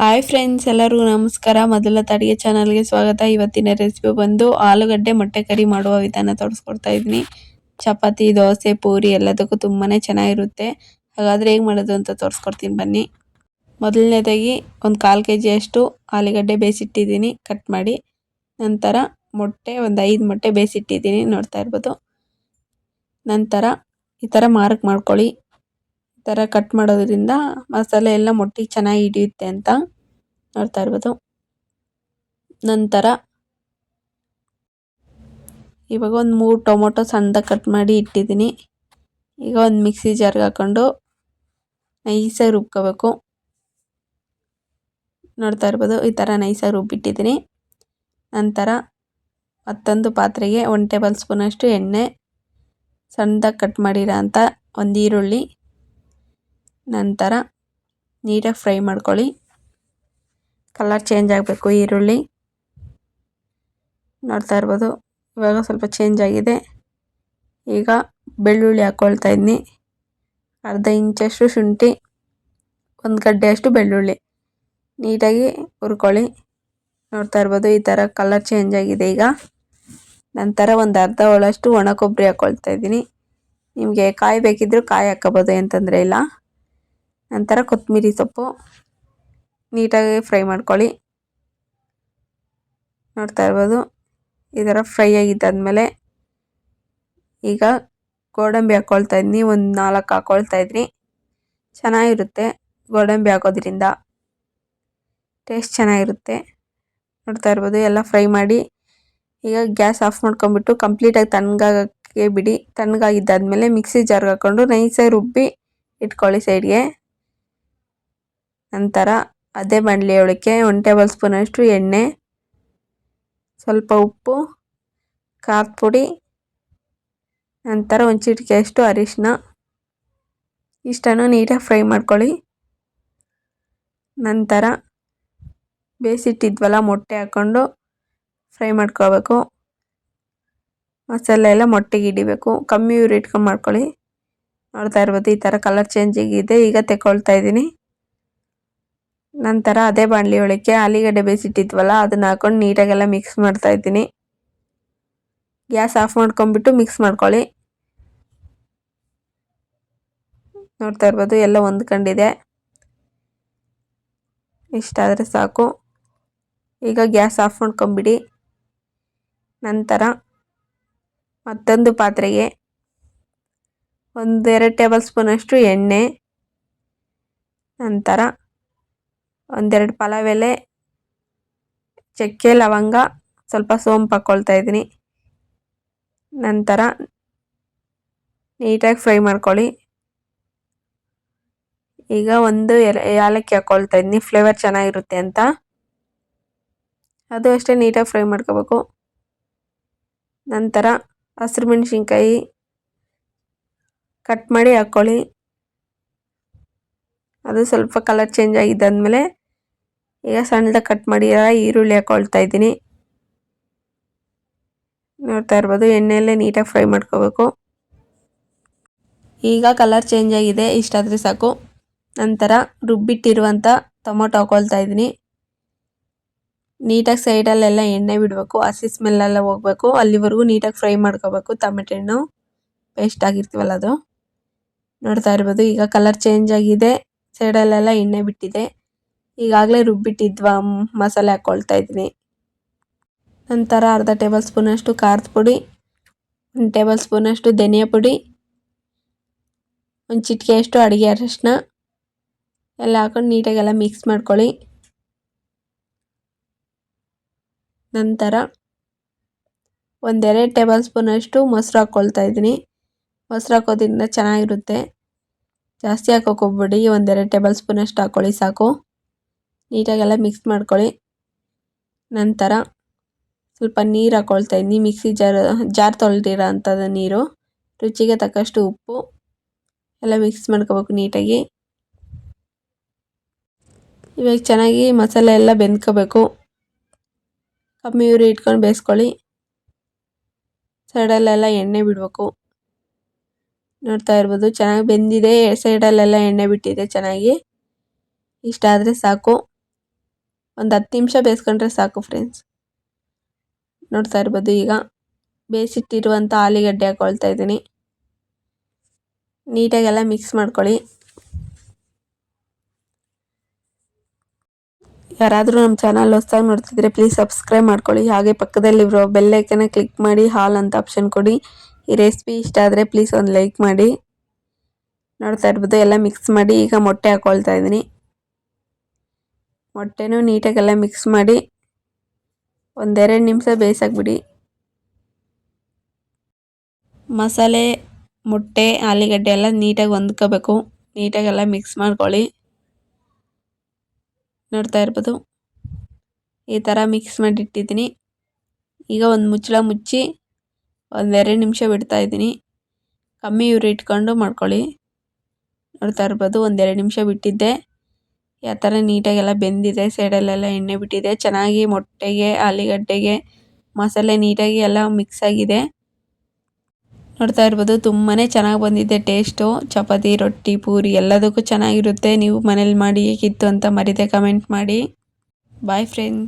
Hi friends ಎಲ್ಲರಿಗೂ ನಮಸ್ಕಾರ. ಮೊದಲ ತಡಿಗೆ ಚಾನಲ್ಗೆ ಸ್ವಾಗತ. ಇವತ್ತಿನ ರೆಸಿಪಿ ಬಂದು ಆಲೂಗಡ್ಡೆ ಮೊಟ್ಟೆ ಕರಿ ಮಾಡುವ ವಿಧಾನ ತೋರಿಸ್ಕೊಡ್ತಾ ಇದ್ದೀನಿ. ಚಪಾತಿ, ದೋಸೆ, ಪೂರಿ ಎಲ್ಲದಕ್ಕೂ ತುಂಬಾ ಚೆನ್ನಾಗಿರುತ್ತೆ. ಹಾಗಾದರೆ ಹೇಗೆ ಮಾಡೋದು ಅಂತ ತೋರಿಸ್ಕೊಡ್ತೀನಿ ಬನ್ನಿ. ಮೊದಲನೇದಾಗಿ ಒಂದು ಕಾಲು ಕೆ ಜಿಯಷ್ಟು ಆಲೂಗಡ್ಡೆ ಬೇಯಿಸಿಟ್ಟಿದ್ದೀನಿ. ಕಟ್ ಮಾಡಿ. ನಂತರ ಮೊಟ್ಟೆ, ಒಂದು ಐದು ಮೊಟ್ಟೆ ಬೇಯಿಸಿಟ್ಟಿದ್ದೀನಿ. ನೋಡ್ತಾ ಇರ್ಬೋದು. ನಂತರ ಈ ಥರ ಮಾರ್ಕ್ ಮಾಡ್ಕೊಳ್ಳಿ. ಥರ ಕಟ್ ಮಾಡೋದ್ರಿಂದ ಮಸಾಲೆ ಎಲ್ಲ ಮೊಟ್ಟಿಗೆ ಚೆನ್ನಾಗಿ ಹಿಡಿಯುತ್ತೆ ಅಂತ ನೋಡ್ತಾ ಇರ್ಬೋದು. ನಂತರ ಇವಾಗ ಒಂದು ಮೂರು ಟೊಮೊಟೊ ಸಣ್ಣದಾಗಿ ಕಟ್ ಮಾಡಿ ಇಟ್ಟಿದ್ದೀನಿ. ಈಗ ಒಂದು ಮಿಕ್ಸಿ ಜಾರ್ಗೆ ಹಾಕ್ಕೊಂಡು ನೈಸಾಗಿ ರುಬ್ಕೋಬೇಕು. ನೋಡ್ತಾ ಇರ್ಬೋದು ಈ ಥರ ನೈಸಾಗಿ ರುಬ್ಬಿಟ್ಟಿದ್ದೀನಿ. ನಂತರ ಮತ್ತೊಂದು ಪಾತ್ರೆಗೆ ಒನ್ ಟೇಬಲ್ ಸ್ಪೂನಷ್ಟು ಎಣ್ಣೆ ಸಣ್ಣದಾಗಿ ಕಟ್ ಮಾಡಿರೋ ಅಂಥ ಒಂದು ಈರುಳ್ಳಿ ನಂತರ ನೀಟಾಗಿ ಫ್ರೈ ಮಾಡ್ಕೊಳ್ಳಿ. ಕಲರ್ ಚೇಂಜ್ ಆಗಬೇಕು ಈರುಳ್ಳಿ. ನೋಡ್ತಾ ಇರ್ಬೋದು, ಇವಾಗ ಸ್ವಲ್ಪ ಚೇಂಜ್ ಆಗಿದೆ. ಈಗ ಬೆಳ್ಳುಳ್ಳಿ ಹಾಕ್ಕೊಳ್ತಾ ಇದ್ದೀನಿ ಅರ್ಧ ಇಂಚಷ್ಟು ಶುಂಠಿ, ಒಂದು ಗಡ್ಡೆಯಷ್ಟು ಬೆಳ್ಳುಳ್ಳಿ. ನೀಟಾಗಿ ಹುರ್ಕೊಳ್ಳಿ. ನೋಡ್ತಾ ಇರ್ಬೋದು, ಈ ಥರ ಕಲರ್ ಚೇಂಜ್ ಆಗಿದೆ ಈಗ. ನಂತರ ಒಂದು ಅರ್ಧ ಒಳಷ್ಟು ಒಣ ಕೊಬ್ಬರಿ ಹಾಕ್ಕೊಳ್ತಾ ಇದ್ದೀನಿ. ನಿಮಗೆ ಕಾಯಿ ಬೇಕಿದ್ದರೂ ಕಾಯಿ ಹಾಕ್ಕೋಬೋದು ತೊಂದರೆ ಇಲ್ಲ. ನಂತರ ಕೊತ್ತಂಬರಿ ಸೊಪ್ಪು ನೀಟಾಗಿ ಫ್ರೈ ಮಾಡ್ಕೊಳ್ಳಿ. ನೋಡ್ತಾ ಇರ್ಬೋದು, ಈ ಥರ ಫ್ರೈ ಆಗಿದ್ದಾದಮೇಲೆ ಈಗ ಗೋಡಂಬಿ ಹಾಕ್ಕೊಳ್ತಾ ಇದ್ದೀನಿ. ಒಂದು ನಾಲ್ಕು ಹಾಕ್ಕೊಳ್ತಾ ಇದ್ರಿ ಚೆನ್ನಾಗಿರುತ್ತೆ ಗೋಡಂಬಿ ಹಾಕೋದ್ರಿಂದ. ಟೇಸ್ಟ್ ಚೆನ್ನಾಗಿರುತ್ತೆ. ನೋಡ್ತಾ ಇರ್ಬೋದು, ಎಲ್ಲ ಫ್ರೈ ಮಾಡಿ ಈಗ ಗ್ಯಾಸ್ ಆಫ್ ಮಾಡ್ಕೊಂಬಿಟ್ಟು ಕಂಪ್ಲೀಟಾಗಿ ತಣ್ಣಗಾಗಕ್ಕೆ ಬಿಡಿ. ತಣ್ಣಗಾಗಿದ್ದಾದ್ಮೇಲೆ ಮಿಕ್ಸಿ ಜಾರ್ಗೆ ಹಾಕ್ಕೊಂಡು ನೈಸಾಗಿ ರುಬ್ಬಿ ಇಟ್ಕೊಳ್ಳಿ ಸೈಡ್ಗೆ. ನಂತರ ಅದೇ ಬಾಣಲಿಯೊಳಕ್ಕೆ ಒನ್ ಟೇಬಲ್ ಸ್ಪೂನಷ್ಟು ಎಣ್ಣೆ, ಸ್ವಲ್ಪ ಉಪ್ಪು, ಖಾರದ ಪುಡಿ, ನಂತರ ಒಂದು ಚಿಟಿಕೆಯಷ್ಟು ಅರಿಶಿನ ಇಷ್ಟನ್ನು ನೀಟಾಗಿ ಫ್ರೈ ಮಾಡ್ಕೊಳ್ಳಿ. ನಂತರ ಬೇಯಿಸಿಟ್ಟಿದ್ವಲ್ಲ ಮೊಟ್ಟೆ ಹಾಕ್ಕೊಂಡು ಫ್ರೈ ಮಾಡ್ಕೋಬೇಕು ಮಸಾಲೆ ಎಲ್ಲ ಮೊಟ್ಟೆಗೆ ಹಿಡಿಬೇಕು. ಕಮ್ಮಿ ಊರಿಟ್ಕೊಂಡು ಮಾಡ್ಕೊಳ್ಳಿ. ನೋಡ್ತಾ ಇರ್ಬೋದು ಈ ಥರ ಕಲರ್ ಚೇಂಜಿಗಿದೆ ಈಗ ತೆಕ್ಕೊಳ್ತಾ ಇದ್ದೀನಿ. ನಂತರ ಅದೇ ಬಾಣಲಿ ಒಳಕ್ಕೆ ಆಲೂಗಡ್ಡೆ ಬೇಯಿಸಿಟ್ಟಿದ್ವಲ್ಲ, ಅದನ್ನ ಹಾಕೊಂಡು ನೀಟಾಗೆಲ್ಲ ಮಿಕ್ಸ್ ಮಾಡ್ತಾ ಇದ್ದೀನಿ. ಗ್ಯಾಸ್ ಆಫ್ ಮಾಡ್ಕೊಂಡ್ಬಿಟ್ಟು ಮಿಕ್ಸ್ ಮಾಡ್ಕೊಳ್ಳಿ. ನೋಡ್ತಾ ಇರ್ಬೋದು, ಎಲ್ಲ ಹೊಂದ್ಕೊಂಡಿದೆ. ಇಷ್ಟಾದರೆ ಸಾಕು. ಈಗ ಗ್ಯಾಸ್ ಆಫ್ ಮಾಡ್ಕೊಂಬಿಡಿ. ನಂತರ ಮತ್ತೊಂದು ಪಾತ್ರೆಗೆ ಒಂದೆರಡು ಟೇಬಲ್ ಸ್ಪೂನಷ್ಟು ಎಣ್ಣೆ. ನಂತರ ಒಂದೆರಡು ಪಲಾವ್ ಎಲೆ ಚಕ್ಕೆ, ಲವಂಗ, ಸ್ವಲ್ಪ ಸೋಂಪು ಹಾಕ್ಕೊಳ್ತಾ ಇದ್ದೀನಿ. ನಂತರ ನೀಟಾಗಿ ಫ್ರೈ ಮಾಡ್ಕೊಳ್ಳಿ. ಈಗ ಒಂದು ಏಲಕ್ಕಿ ಹಾಕ್ಕೊಳ್ತಾ ಇದ್ದೀನಿ. ಫ್ಲೇವರ್ ಚೆನ್ನಾಗಿರುತ್ತೆ ಅಂತ. ಅದು ಅಷ್ಟೇ ನೀಟಾಗಿ ಫ್ರೈ ಮಾಡ್ಕೋಬೇಕು. ನಂತರ ಹಸಿರು ಮೆಣಸಿನ್ಕಾಯಿ ಕಟ್ ಮಾಡಿ ಹಾಕ್ಕೊಳ್ಳಿ ಅದು ಸ್ವಲ್ಪ ಕಲರ್ ಚೇಂಜ್ ಆಗಿದ್ದಾದಮೇಲೆ ಈಗ ಸಣ್ಣದಾಗಿ ಕಟ್ ಮಾಡಿ ಈರುಳ್ಳಿ ಹಾಕೊಳ್ತಾ ಇದ್ದೀನಿ. ನೋಡ್ತಾ ಇರ್ಬೋದು, ಎಣ್ಣೆಯಲ್ಲೇ ನೀಟಾಗಿ ಫ್ರೈ ಮಾಡ್ಕೋಬೇಕು. ಈಗ ಕಲರ್ ಚೇಂಜ್ ಆಗಿದೆ ಇಷ್ಟಾದರೆ ಸಾಕು. ನಂತರ ರುಬ್ಬಿಟ್ಟಿರುವಂಥ ಟೊಮೊಟೊ ಹಾಕೊಳ್ತಾ ಇದ್ದೀನಿ. ನೀಟಾಗಿ ಸೈಡಲ್ಲೆಲ್ಲ ಎಣ್ಣೆ ಬಿಡಬೇಕು, ಹಸಿ ಸ್ಮೆಲ್ಲೆಲ್ಲ ಹೋಗಬೇಕು. ಅಲ್ಲಿವರೆಗೂ ನೀಟಾಗಿ ಫ್ರೈ ಮಾಡ್ಕೋಬೇಕು, ಟೊಮೆಟೊ ಹಣ್ಣು. ಪೇಸ್ಟ್ ಆಗಿರ್ತೀವಲ್ಲ ಅದು. ನೋಡ್ತಾ ಇರ್ಬೋದು, ಈಗ ಕಲರ್ ಚೇಂಜ್ ಆಗಿದೆ. ಸೈಡಲ್ಲೆಲ್ಲ ಎಣ್ಣೆ ಬಿಟ್ಟಿದೆ. ಈಗಾಗಲೇ ರುಬ್ಬಿಟ್ಟಿದ್ವ ಮಸಾಲೆ ಹಾಕ್ಕೊಳ್ತಾ ಇದ್ದೀನಿ. ನಂತರ ಅರ್ಧ ಟೇಬಲ್ ಸ್ಪೂನಷ್ಟು ಖಾರದ ಪುಡಿ, ಒಂದು ಟೇಬಲ್ ಸ್ಪೂನಷ್ಟು ಧನಿಯಾ ಪುಡಿ, ಒಂದು ಚಿಟಿಕೆಯಷ್ಟು ಅಡುಗೆ ಅರಶಿನ ಎಲ್ಲ ಹಾಕೊಂಡು ನೀಟಾಗೆಲ್ಲ ಮಿಕ್ಸ್ ಮಾಡ್ಕೊಳ್ಳಿ. ನಂತರ ಒಂದೆರಡು ಟೇಬಲ್ ಸ್ಪೂನಷ್ಟು ಮೊಸರು ಹಾಕ್ಕೊಳ್ತಾ ಇದ್ದೀನಿ. ಮೊಸರು ಹಾಕೋದ್ರಿಂದ ಚೆನ್ನಾಗಿರುತ್ತೆ. ಜಾಸ್ತಿ ಹಾಕೋಕೆ ಹೋಗ್ಬೇಡಿ, ಒಂದೆರಡು ಟೇಬಲ್ ಸ್ಪೂನಷ್ಟು ಹಾಕ್ಕೊಳ್ಳಿ ಸಾಕು. ನೀಟಾಗೆಲ್ಲ ಮಿಕ್ಸ್ ಮಾಡ್ಕೊಳ್ಳಿ. ನಂತರ ಸ್ವಲ್ಪ ನೀರು ಹಾಕ್ಕೊಳ್ತಾ ಇದ್ದೀನಿ ಮಿಕ್ಸಿ ಜಾರ್ ಜಾರ್ ತೊಳೆದಿರೋ ಅಂಥದ್ದು ನೀರು. ರುಚಿಗೆ ತಕ್ಕಷ್ಟು ಉಪ್ಪು. ಎಲ್ಲ ಮಿಕ್ಸ್ ಮಾಡ್ಕೋಬೇಕು ನೀಟಾಗಿ. ಇವಾಗ ಚೆನ್ನಾಗಿ ಮಸಾಲೆ ಎಲ್ಲ ಬೆಂದ್ಕೋಬೇಕು. ಕಮ್ಮಿ ಉರಿ ಇಟ್ಕೊಂಡು ಬೇಯಿಸ್ಕೊಳ್ಳಿ. ಸೈಡಲ್ಲೆಲ್ಲ ಎಣ್ಣೆ ಬಿಡಬೇಕು. ನೋಡ್ತಾ ಇರ್ಬೋದು, ಚೆನ್ನಾಗಿ ಬೆಂದಿದೆ. ಸೈಡಲ್ಲೆಲ್ಲ ಎಣ್ಣೆ ಬಿಟ್ಟಿದೆ ಚೆನ್ನಾಗಿ. ಇಷ್ಟಾದರೆ ಸಾಕು. ಒಂದು ಹತ್ತು ನಿಮಿಷ ಬೇಯಿಸ್ಕೊಂಡ್ರೆ ಸಾಕು ಫ್ರೆಂಡ್ಸ್ ನೋಡ್ತಾ ಇರ್ಬೋದು ಈಗ. ಬೇಯಿಸಿಟ್ಟಿರುವಂಥ ಆಲೂಗಡ್ಡೆ ಹಾಕ್ಕೊಳ್ತಾ ಇದ್ದೀನಿ. ನೀಟಾಗೆಲ್ಲ ಮಿಕ್ಸ್ ಮಾಡ್ಕೊಳ್ಳಿ. ಯಾರಾದರೂ ನಮ್ಮ ಚಾನಲ್ ಹೊಸ್ದಾಗಿ ನೋಡ್ತಿದ್ರೆ ಪ್ಲೀಸ್ ಸಬ್ಸ್ಕ್ರೈಬ್ ಮಾಡ್ಕೊಳ್ಳಿ. ಹಾಗೆ ಪಕ್ಕದಲ್ಲಿರೋ ಬೆಲ್ಲೈಕನ್ನ ಕ್ಲಿಕ್ ಮಾಡಿ, ಹಾಲ್ ಅಂತ ಆಪ್ಷನ್ ಕೊಡಿ. ಈ ರೆಸಿಪಿ ಇಷ್ಟ ಆದರೆ ಪ್ಲೀಸ್ ಒಂದು ಲೈಕ್ ಮಾಡಿ. ನೋಡ್ತಾ ಇರ್ಬೋದು, ಎಲ್ಲ ಮಿಕ್ಸ್ ಮಾಡಿ ಈಗ ಮೊಟ್ಟೆ ಹಾಕ್ಕೊಳ್ತಾ ಇದ್ದೀನಿ. ಮೊಟ್ಟೆನೂ ನೀಟಾಗೆಲ್ಲ ಮಿಕ್ಸ್ ಮಾಡಿ ಒಂದೆರಡು ನಿಮಿಷ ಬೇಯಿಸಾಕ್ಬಿಡಿ. ಮಸಾಲೆ, ಮೊಟ್ಟೆ, ಆಲೂಗಡ್ಡೆ ಎಲ್ಲ ನೀಟಾಗಿ ಹೊಂದ್ಕೋಬೇಕು. ನೀಟಾಗೆಲ್ಲ ಮಿಕ್ಸ್ ಮಾಡ್ಕೊಳ್ಳಿ. ನೋಡ್ತಾ ಇರ್ಬೋದು? ಈ ಥರ ಮಿಕ್ಸ್ ಮಾಡಿಟ್ಟಿದ್ದೀನಿ. ಈಗ ಒಂದು ಮುಚ್ಚಳ ಮುಚ್ಚಿ ಒಂದೆರಡು ನಿಮಿಷ ಬಿಡ್ತಾ ಇದ್ದೀನಿ. ಕಮ್ಮಿ ಉರಿ ಇಟ್ಕೊಂಡು ಮಾಡ್ಕೊಳ್ಳಿ. ನೋಡ್ತಾ ಇರ್ಬೋದು, ಒಂದೆರಡು ನಿಮಿಷ ಬಿಟ್ಟಿದ್ದೆ. ಯಾವ ಥರ ನೀಟಾಗೆಲ್ಲ ಬೆಂದಿದೆ, ಸೈಡಲ್ಲೆಲ್ಲ ಎಣ್ಣೆ ಬಿಟ್ಟಿದೆ. ಚೆನ್ನಾಗಿ ಮೊಟ್ಟೆಗೆ, ಆಲೂಗಡ್ಡೆಗೆ ಮಸಾಲೆ ನೀಟಾಗಿ ಎಲ್ಲ ಮಿಕ್ಸ್ ಆಗಿದೆ. ನೋಡ್ತಾ ಇರ್ಬೋದು ತುಂಬಾ ಚೆನ್ನಾಗಿ ಬಂದಿದೆ ಟೇಸ್ಟು ಚಪಾತಿ, ರೊಟ್ಟಿ, ಪೂರಿ ಎಲ್ಲದಕ್ಕೂ ಚೆನ್ನಾಗಿರುತ್ತೆ. ನೀವು ಮನೇಲಿ ಮಾಡಿ ಹೇಗಿತ್ತು ಅಂತ ಮರಿದೆ ಕಮೆಂಟ್ ಮಾಡಿ. Boy friend